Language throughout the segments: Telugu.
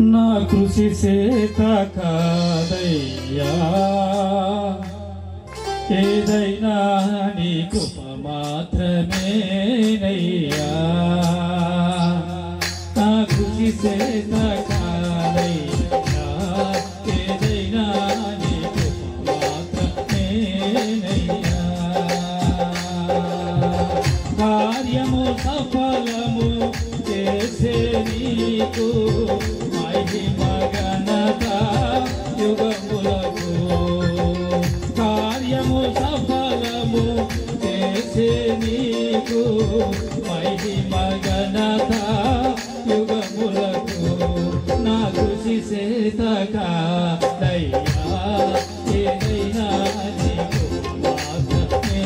నా కృషి చేత కాదయ్యా. ఏదైనా నీ కృప మాత్రమేనయ్యా. నా కృషి చేత కాదయ్యా. ఏదైనా నీ కృప మాత్రమేనయ్యా.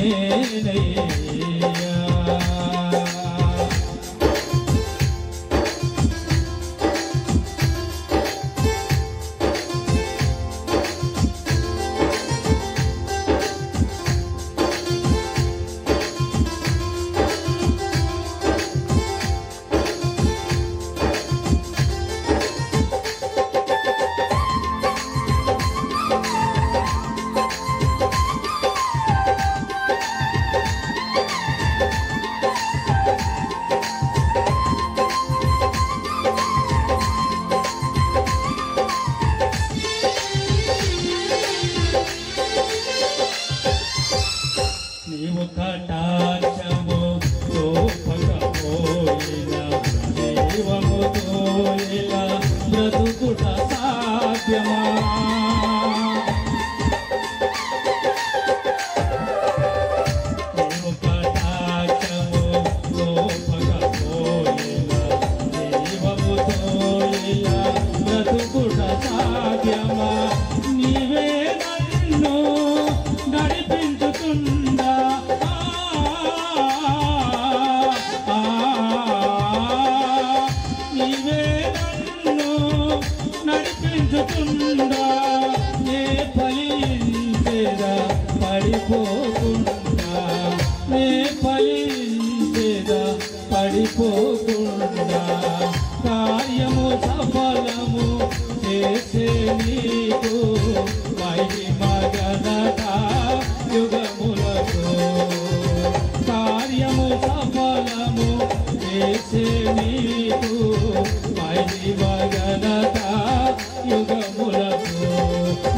మాత్రమేనయ్యా కటాక్షము చూపకపోయినా జీవముతో ఇలా బ్రతుకుట సాధ్యమా? నడిపించుతుందా ఏ ఫలించేదా పడిపోకుండా ఏ ఫలించేదా పడిపోకుండా కార్యము సఫలము చేసే నీకు మహిమ ఘనత యుగములు యుగములకు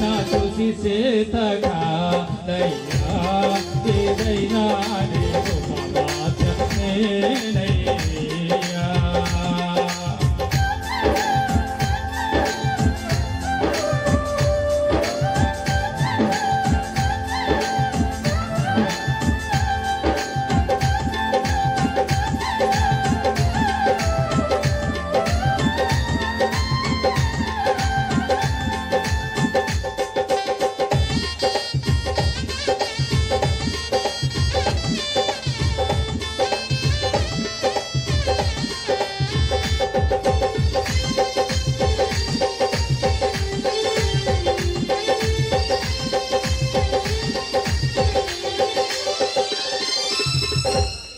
నా కృషి చేతగా ఏదైనా నీకు మాత్రమేనయ్యా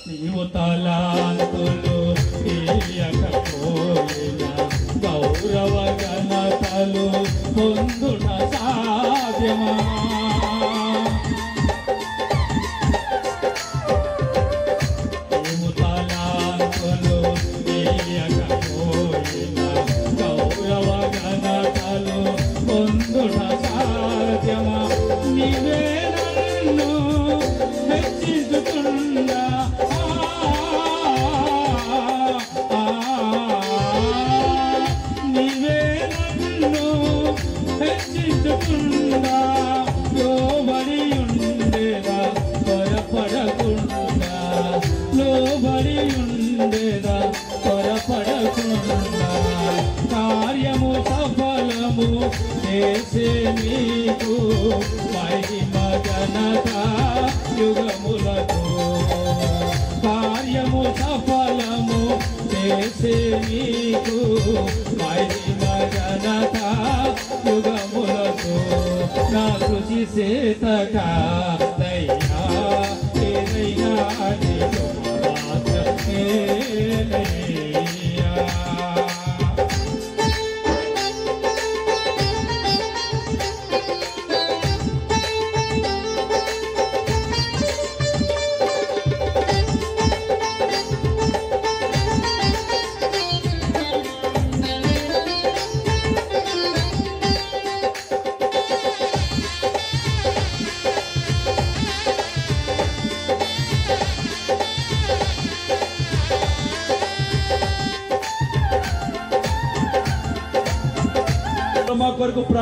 నీవు తలాంతులు తీయకపోయినా గౌరవ ఘనతలు పొందుట సాధ్యమా? చేసే నీకు మహిమ ఘనత యుగములకు. కార్యము సఫలము చేసే నీకు మహిమ ఘనత యుగములకు. నా కృషి చేతగా కొరకు ప్ర-